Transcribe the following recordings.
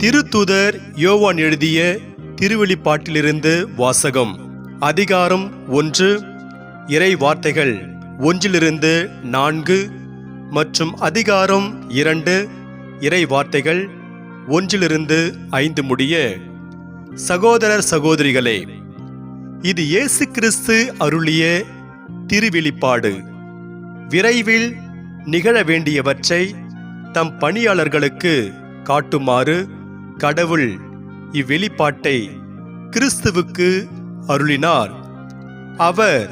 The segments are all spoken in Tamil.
திருத்துதர் யோவான் எழுதிய திருவெளிப்பாட்டிலிருந்து வாசகம் அதிகாரம் ஒன்று இறை வார்த்தைகள் ஒன்றிலிருந்து நான்கு மற்றும் அதிகாரம் இரண்டு இறை வார்த்தைகள் ஒன்றிலிருந்து ஐந்து முடிய சகோதரர் சகோதரிகளே இது இயேசு கிறிஸ்து அருளிய திருவெளிப்பாடு. விரைவில் நிகழ வேண்டியவற்றை தம் பணியாளர்களுக்கு காட்டுமாறு கடவுள் இவ்வெளிப்பாட்டை கிறிஸ்துவுக்கு அருளினார். அவர்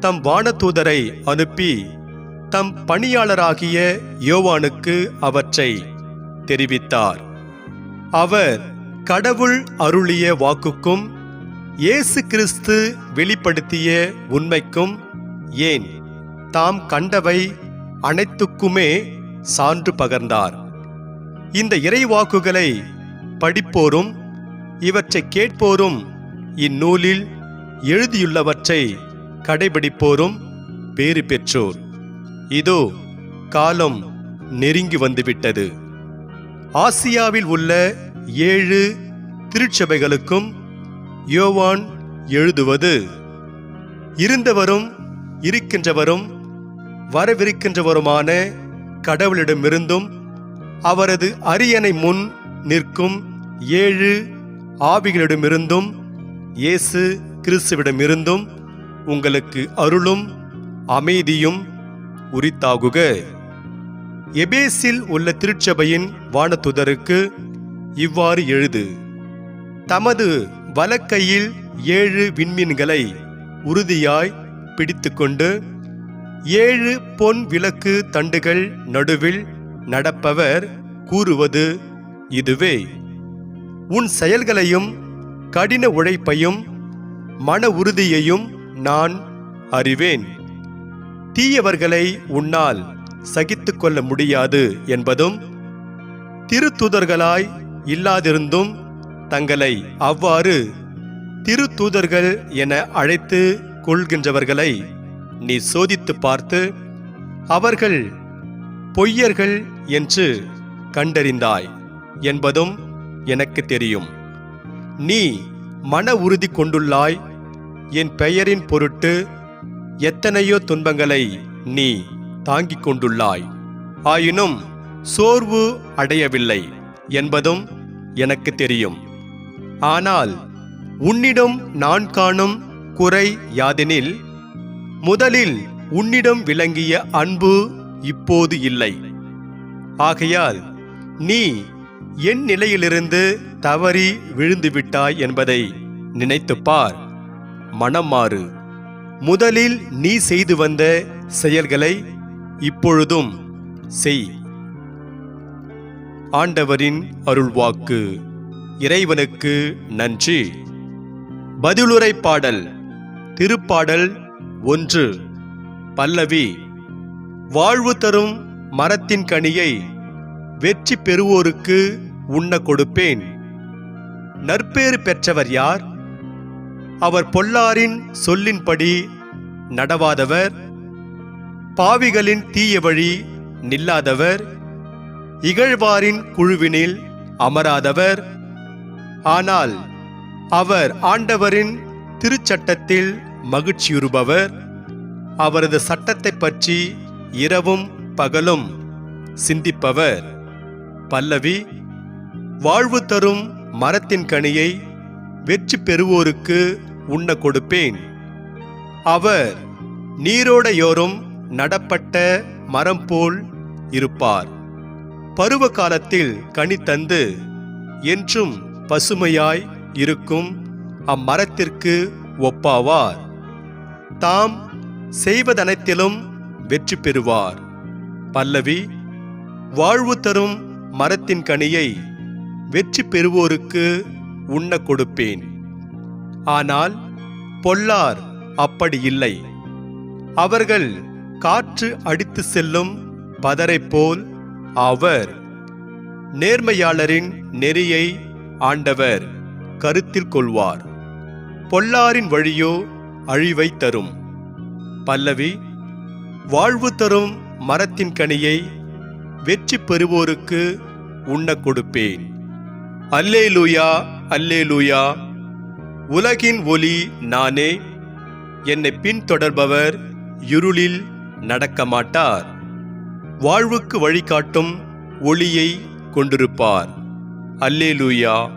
தம் வானதூதரை அனுப்பி தம் பணியாளராகிய யோவானுக்கு அவற்றை தெரிவித்தார். அவர் கடவுள் அருளிய வாக்குக்கும் இயேசு கிறிஸ்து வெளிப்படுத்திய உண்மைக்கும் ஏன் தாம் கண்டவை அனைத்துக்குமே சான்று பகர்ந்தார். இந்த இறைவாக்குகளை படிப்போரும் இவற்றை கேட்போரும் இந்நூலில் எழுதியுள்ளவற்றை கடைபிடிப்போரும் பேறு பெற்றோர். இதோ காலம் நெருங்கி வந்துவிட்டது. ஆசியாவில் உள்ள ஏழு திருச்சபைகளுக்கும் யோவான் எழுதுவது இருந்தவரும் இருக்கின்றவரும் வரவிருக்கின்றவருமான கடவுளிடமிருந்தும் அவரது அரியணை முன் நிற்கும் ஏழு ஆவிகளிடமிருந்தும் இயேசு கிறிஸ்துவிடமிருந்தும் உங்களுக்கு அருளும் அமைதியும் உரித்தாகுக. எபேசில் உள்ள திருச்சபையின் வானதுதருக்கு இவ்வாறு எழுது தமது வலக்கையில் ஏழு விண்மீன்களை உறுதியாய் பிடித்துக்கொண்டு ஏழு பொன் விளக்கு தண்டுகள் நடுவில் நடப்பவர் கூறுவது இதுவே. உன் செயல்களையும் கடின உழைப்பையும் மன உறுதியையும் நான் அறிவேன். தீயவர்களை உன்னால் சகித்து கொள்ள முடியாது என்பதும் திருத்தூதர்களாய் இல்லாதிருந்தும் தங்களை அவ்வாறு திருத்தூதர்கள் என அழைத்து கொள்கின்றவர்களை நீ சோதித்து பார்த்து அவர்கள் பொய்யர்கள் என்று கண்டறிந்தாய் என்பதும் எனக்கு தெரியும். நீ மன உறுதி கொண்டுள்ளாய். என் பெயரின் பொருட்டு எத்தனையோ துன்பங்களை நீ தாங்கிக் கொண்டுள்ளாய். ஆயினும் சோர்வு அடையவில்லை என்பதும் எனக்கு தெரியும். ஆனால் உன்னிடம் நான் காணும் குறை யாதெனில் முதலில் உன்னிடம் விளங்கிய அன்பு இப்போது இல்லை. ஆகையால் நீ என் நிலையிலிருந்து தவறி விழுந்து விட்டாய் என்பதை நினைத்துப் பார் மனம் மாறு. முதலில் நீ செய்து வந்த செயல்களை இப்பொழுதும் செய். ஆண்டவரின் அருள்வாக்கு. இறைவனுக்கு நன்றி. பதிலுரை பாடல். திருப்பாடல் ஒன்று. பல்லவி. வாழ்வு தரும் மரத்தின் கனியை வெற்றி பெறுவோருக்கு உண்ண கொடுப்பேன். நற்பேறு பெற்றவர் யார்? அவர் பொல்லாரின் சொல்லின்படி நடவாதவர். பாவிகளின் தீய வழி நில்லாதவர். இகழ்வாரின் குழுவினில் அமராதவர். ஆனால் அவர் ஆண்டவரின் திருச்சட்டத்தில் மகிழ்ச்சியுறுபவர். அவரது சட்டத்தை பற்றி இரவும் பகலும் சிந்திப்பவர். பல்லவி வாழ்வு தரும் மரத்தின் கனியை வெற்றி பெறுவோருக்கு உண்ண கொடுப்பேன். அவர் நீரோடையோரும் நடப்பட்ட மரம் போல் இருப்பார். பருவ காலத்தில் கனி தந்து என்றும் பசுமையாய் இருக்கும் அம்மரத்திற்கு ஒப்பாவார். தாம் செய்வதனைத்திலும் வெற்றி பெறுவார். பல்லவி வாழ்வு தரும் மரத்தின் கனியை வெற்றி பெறுவோருக்கு உண்ண கொடுப்பேன். ஆனால் பொல்லார் அப்படி இல்லை. அவர்கள் காற்று அடித்து செல்லும் பதரைப் போல் அவர் நேர்மையாளரின் நெறியை ஆண்டவர் கருத்தில் கொள்வார். பொல்லாரின் வழியோ அழிவை தரும். பல்லவி வாழ்வு தரும் மரத்தின் கனியை வெற்றி பெறுவோருக்கு உண்ண கொடுப்பேன் அல்லே லூயா அல்லே லூயா உலகின் ஒளி நானே. என்னை பின்தொடர்பவர் இருளில் நடக்க மாட்டார் வாழ்வுக்கு வழிகாட்டும் ஒளியை கொண்டிருப்பார். அல்லே லூயா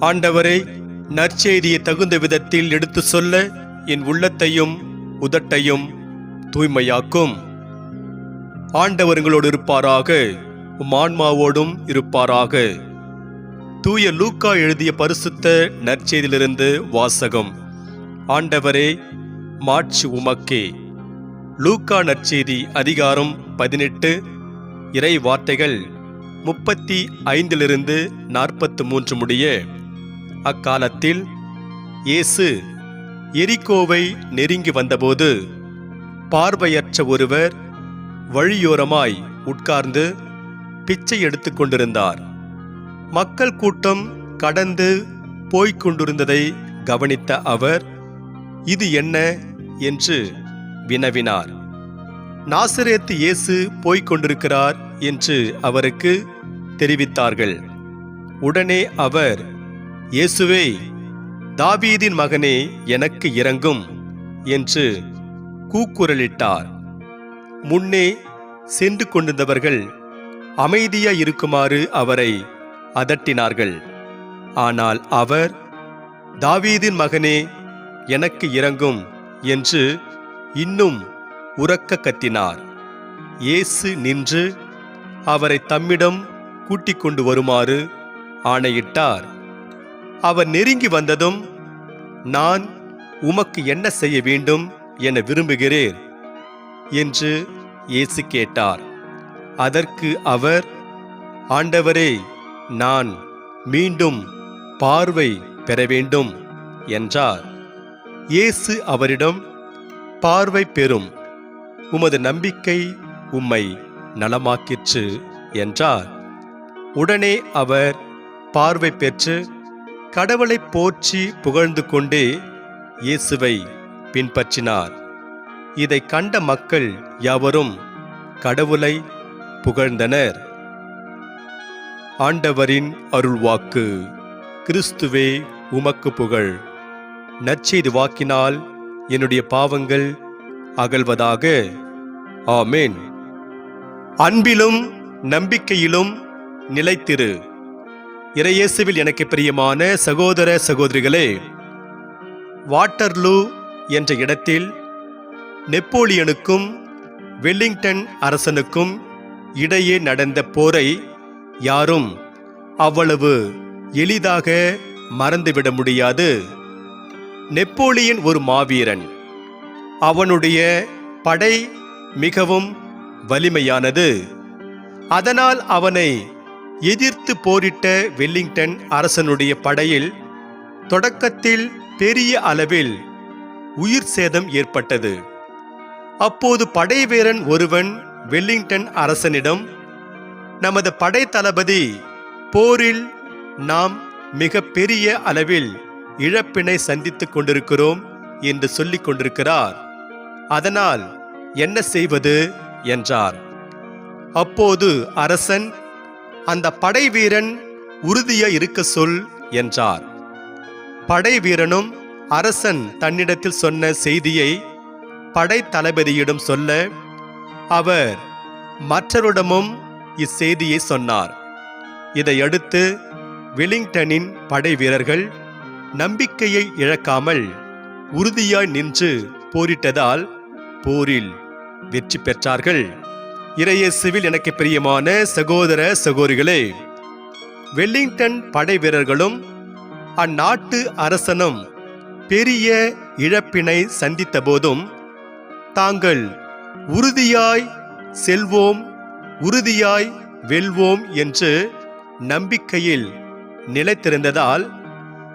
ஆண்டவரை நற்செய்தியை தகுந்த விதத்தில் எடுத்து சொல்ல என் உள்ளத்தையும் உதட்டையும் தூய்மையாக்கும். ஆண்டவர்களோடு இருப்பாராக. உம் ஆன்மாவோடும் இருப்பாராக. தூய லூக்கா எழுதிய பரிசுத்த நற்செய்தியிலிருந்து வாசகம். ஆண்டவரே மாட்சி உமக்கே. லூக்கா நற்செய்தி அதிகாரம் பதினெட்டு இறை வார்த்தைகள் முப்பத்தி ஐந்திலிருந்து நாற்பத்து மூன்று முடிய. அக்காலத்தில் இயேசு எரிகோவை நெருங்கி வந்தபோது பார்வையற்ற ஒருவர் வழியோரமாய் உட்கார்ந்து பிச்சை எடுத்துக் கொண்டிருந்தார். மக்கள் கூட்டம் கடந்து போய்க் கொண்டிருந்ததை கவனித்த அவர் இது என்ன? என்று வினவினார். நாசரேத்து இயேசு போய்க் கொண்டிருக்கிறார் என்று அவருக்கு தெரிவித்தார்கள். உடனே அவர் இயேசுவே தாவீதின் மகனே எனக்கு இறங்கும் என்று கூக்குரலிட்டார். முன்னே சென்று கொண்டிருந்தவர்கள் அமைதியாய் இருக்குமாறு அவரை அதட்டினார்கள். ஆனால் அவர் தாவீதின் மகனே எனக்கு இறங்கும் என்று இன்னும் உறக்க கத்தினார். இயேசு நின்று அவரை தம்மிடம் கூட்டிக் கொண்டு வருமாறு ஆணையிட்டார். அவர் நெருங்கி வந்ததும் நான் உமக்கு என்ன செய்ய வேண்டும் என விரும்புகிறேன் என்று இயேசு கேட்டார். அதற்கு அவர் ஆண்டவரே நான் மீண்டும் பார்வை பெற வேண்டும் என்றார். இயேசு அவரிடம் பார்வை பெறும். உமது நம்பிக்கை உம்மை நலமாக்கிற்று என்றார். உடனே அவர் பார்வை பெற்று கடவுளை போற்றி புகழ்ந்து கொண்டே இயேசுவை பின்பற்றினார். இதை கண்ட மக்கள் யாவரும் கடவுளை புகழ்ந்தனர். ஆண்டவரின் அருள்வாக்கு. கிறிஸ்துவே உமக்கு புகழ். நற்செய்து வாக்கினால் என்னுடைய பாவங்கள் அகல்வதாக. ஆமேன். அன்பிலும் நம்பிக்கையிலும் நிலைத்திரு. இறையேசுவில் எனக்கு பிரியமான சகோதர சகோதரிகளே வாட்டர்லூ என்ற இடத்தில் நெப்போலியனுக்கும் வெல்லிங்டன் அரசனுக்கும் இடையே நடந்த போரை யாரும் அவ்வளவு எளிதாக மறந்துவிட முடியாது. நெப்போலியன் ஒரு மாவீரன். அவனுடைய படை மிகவும் வலிமையானது. அதனால் அவனை எதிர்த்து போரிட்ட வெல்லிங்டன் அரசனுடைய படையில் தொடக்கத்தில் பெரிய அளவில் உயிர் சேதம் ஏற்பட்டது. அப்போது படை வீரன் ஒருவன் வெல்லிங்டன் அரசனிடம் நமது படை தளபதி போரில் நாம் மிக பெரிய அளவில் இழப்பினை சந்தித்துக் கொண்டிருக்கிறோம் என்று சொல்லிக் கொண்டிருக்கிறார். அதனால் என்ன செய்வது? என்றார். அப்போது அரசன் அந்த படை வீரன் உறுதியா இருக்க சொல் என்றார். படை வீரனும் அரசன் தன்னிடத்தில் சொன்ன செய்தியை படை தளபதியிடம் சொல்ல அவர் மற்றவரிடமும் இச்செய்தியை சொன்னார். இதையடுத்து வெலிங்டனின் படை வீரர்கள் நம்பிக்கையை இழக்காமல் உறுதியாய் நின்று போரிட்டதால் போரில் வெற்றி பெற்றார்கள். இறையேசுவில் எனக்கு பிரியமான சகோதர சகோதரிகளே வெல்லிங்டன் படை வீரர்களும் அந்நாட்டு அரசனும் பெரிய இழப்பினை சந்தித்த போதும் தாங்கள் உறுதியாய் செல்வோம் உறுதியாய் வெல்வோம் என்று நம்பிக்கையில் நிலைத்திருந்ததால்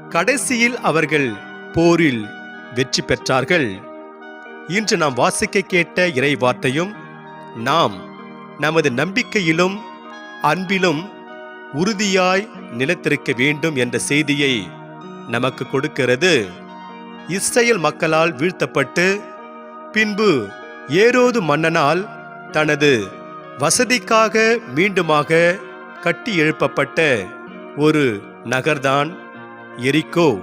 கடைசியில் அவர்கள் போரில் வெற்றி பெற்றார்கள். இன்று நாம் வாசிக்க கேட்ட இறை வார்த்தையும் நாம் நமது நம்பிக்கையிலும் அன்பிலும் உறுதியாய் நிலைத்திருக்க வேண்டும் என்ற செய்தியை நமக்கு கொடுக்கிறது. இஸ்ரேல் மக்களால் வீழ்த்தப்பட்டு பின்பு ஏரோது மன்னனால் தனது வசதிக்காக மீண்டுமாக கட்டி எழுப்பப்பட்ட ஒரு நகர்தான் எரிக்கோ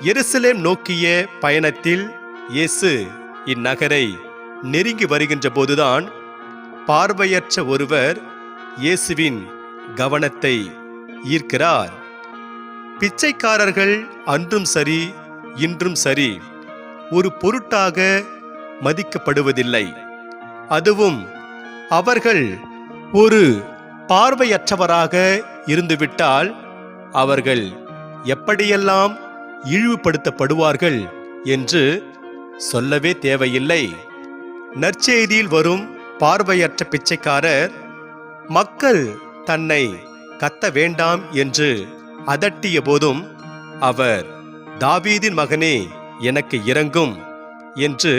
எருசலேம் நோக்கிய பயணத்தில் இயேசு இந்நகரை நெருங்கி வருகின்ற போதுதான் பார்வையற்ற ஒருவர் இயேசுவின் கவனத்தை ஈர்க்கிறார். பிச்சைக்காரர்கள் அன்றும் சரி இன்றும் சரி ஒரு பொருட்டாக மதிக்கப்படுவதில்லை. அதுவும் அவர்கள் ஒரு பார்வையற்றவராக இருந்துவிட்டால் அவர்கள் எப்படியெல்லாம் இழிவுபடுத்தப்படுவார்கள் என்று சொல்லவே தேவையில்லை. நற்செய்தியில் வரும் பார்வையற்ற பிச்சைக்காரர் மக்கள் தன்னை கத்த வேண்டாம் என்று அதட்டிய போதும் அவர் தாவீதின் மகனே எனக்கு இறங்கும் என்று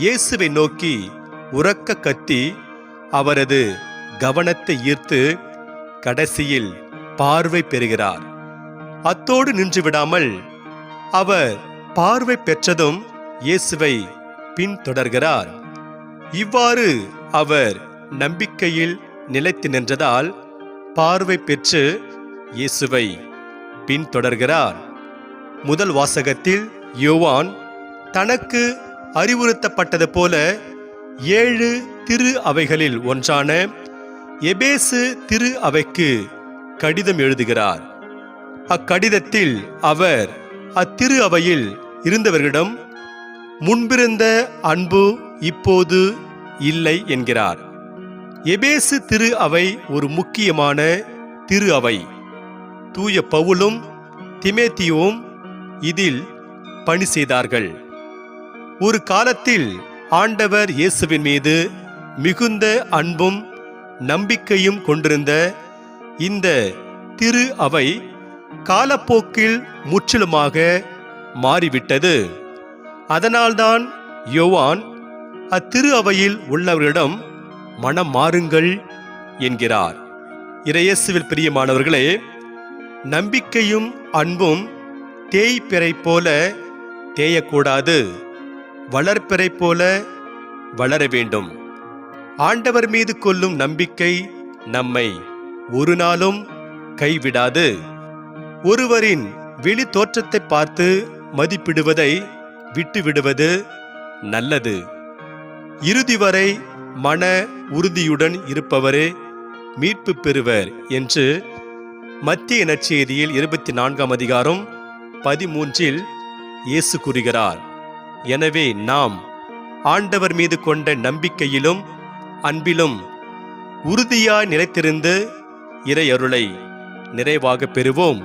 இயேசுவை நோக்கி உறக்க கத்தி அவரது கவனத்தை ஈர்த்து கடைசியில் பார்வை பெறுகிறார். அத்தோடு நின்று விடாமல் அவர் பார்வை பெற்றதும் இயேசுவை பின்தொடர்கிறார். இவ்வாறு அவர் நம்பிக்கையில் நிலைத்து நின்றதால் பார்வை பெற்று இயேசுவை பின்தொடர்கிறார். முதல் வாசகத்தில் யோவான் தனக்கு அறிவுறுத்தப்பட்டது போல ஏழு திரு அவைகளில் ஒன்றான எபேசு திரு அவைக்கு கடிதம் எழுதுகிறார். அக்கடிதத்தில் அவர் அத்திரு அவையில் இருந்தவர்களிடம் முன்பிருந்த அன்பு இப்போது இல்லை என்கிறார். எபேசு திரு அவை ஒரு முக்கியமான திரு அவை. தூய பவுலும் திமேத்தியும் இதில் பணி செய்தார்கள். ஒரு காலத்தில் ஆண்டவர் இயேசுவின் மீது மிகுந்த அன்பும் நம்பிக்கையும் கொண்டிருந்த இந்த திரு அவை காலப்போக்கில் முற்றிலுமாக மாறிவிட்டது. அதனால்தான் யோவான் அத்திரு அவையில் உள்ளவர்களிடம் மனம் மாறுங்கள் என்கிறார். இறையேசுவில் பிரியமானவர்களே நம்பிக்கையும் அன்பும் தேய்பிறை போல தேயக்கூடாது. வளர்ப்பிறை போல வளர வேண்டும் ஆண்டவர் மீது கொள்ளும் நம்பிக்கை நம்மை ஒரு நாளும் கைவிடாது. ஒருவரின் வெளி தோற்றத்தை பார்த்து மதிப்பிடுவதை விட்டுவிடுவது நல்லது. இறுதி வரை மன உறுதியுடன் இருப்பவரே மீட்பு பெறுவர் என்று மத்திய நற்செய்தியில் இருபத்தி நான்காம் அதிகாரம் பதிமூன்றில் இயேசு கூறுகிறார். எனவே நாம் ஆண்டவர் மீது கொண்ட நம்பிக்கையிலும் அன்பிலும் உறுதியாய் நிலைத்திருந்து இறை அருளை நிறைவாக பெறுவோம்.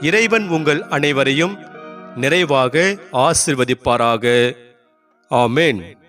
இறைவன் உங்கள் அனைவரையும் நிறைவாக ஆசிர்வதிப்பாராக. ஆமேன்.